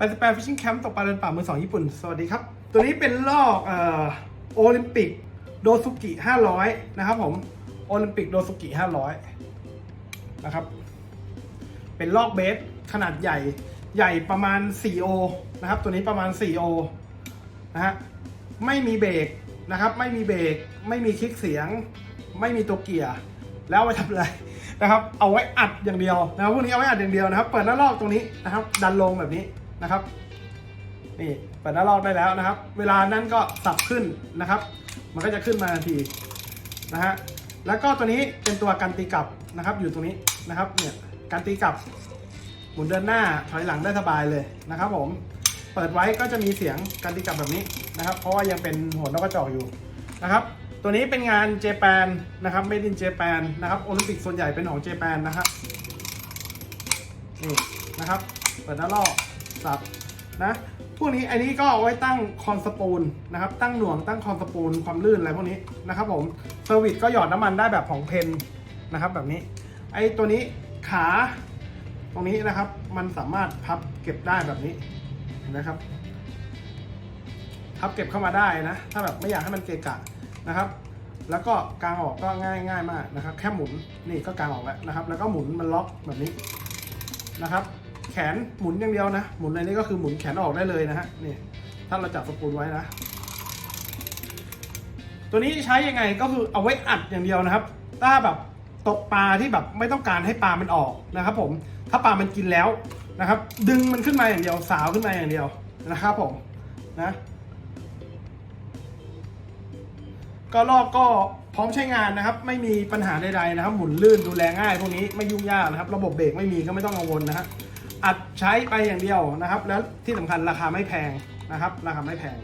ไปสเปรฟิชชิ่งแคมป์ตกปลาเดินป่ามือสองญี่ปุ่น สวัสดีครับ ตัวนี้เป็นลอกเอ่อโอลิมปิกโดซุกิ 500 นะครับผม โอลิมปิกโดซุกิ 500 นะครับ เป็นลอกเบสขนาดใหญ่ ใหญ่ประมาณ4โอนะครับ ตัวนี้ประมาณ4โอนะฮะ ไม่มีเบรกนะครับ ไม่มีเบรก ไม่มีคลิกเสียง ไม่มีตัวเกียร์ แล้วเอาไว้ทำอะไรนะครับ เอาไว้อัดอย่างเดียวนะครับ พวกนี้เอาไว้อัดอย่างเดียวนะครับ เปิดหน้าลอกตรงนี้นะครับ ดันลงแบบนี้ นะครับนี่เปิดหน้าลอกได้แล้วนะครับ เวลานั้นก็สับขึ้นนะครับ มันก็จะขึ้นมาทันทีนะฮะแล้วก็ตัวนี้เป็นตัวกันตีกลับนะครับ อยู่ตรงนี้นะครับเนี่ยการตีกลับหมุนเดินหน้าถอยหลังได้สบายเลยนะครับ ผมเปิดไว้ก็จะมีเสียงการตีกลับแบบนี้นะครับ เพราะว่ายังเป็นหัวนกกระจอกอยู่นะครับ ตัวนี้เป็นงานเจแปนนะครับ Made in Japan นะครับโอลิมปิกส่วนใหญ่เป็นของเจแปนนะครับนี่นะครับ เปิดหน้าลอก สับนะพวกนี้อันนี้ก็เอาไว้ตั้งคอนสปูลนะครับตั้งหน่วงตั้งคอนสปูลความลื่นอะไรพวกนี้นะครับผมเซอร์วิสก็หยอดน้ำมันได้แบบของเพนนะครับแบบนี้ไอ้ตัวนี้ขาตรงนี้นะครับ มันสามารถพับเก็บได้แบบนี้นไหมครับ พับเก็บเข้ามาได้นะ ถ้าแบบไม่อยากให้มันเกะกะนะครับ แล้วก็กางออกก็ง่ายง่ายมากนะครับ แค่หมุนนี่ก็กางออกแล้วนะครับ แล้วก็หมุนมันล็อกแบบนี้นะครับ แขนหมุนอย่างเดียวนะ หมุนในนี้ก็คือหมุนแขนออกได้เลยนะฮะนี่ถ้าเราจับสปูลไว้นะ ตัวนี้ใช้ยังไงก็คือเอาไว้อัดอย่างเดียวนะครับ ถ้าแบบตกปลาที่แบบไม่ต้องการให้ปลามันออกนะครับ ผมถ้าปลามันกินแล้วนะครับ ดึงมันขึ้นมาอย่างเดียวสาวขึ้นมาอย่างเดียวนะครับผมนะก็ลอกก็พร้อมใช้งานนะครับ ไม่มีปัญหาใดๆนะครับ หมุนลื่นดูแลง่ายพวกนี้ไม่ยุ่งยากนะครับ ระบบเบรกไม่มีก็ไม่ต้องกังวลนะฮะ อัดใช้ไปอย่างเดียวนะครับ แล้วที่สำคัญราคาไม่แพงนะครับ ราคาไม่แพง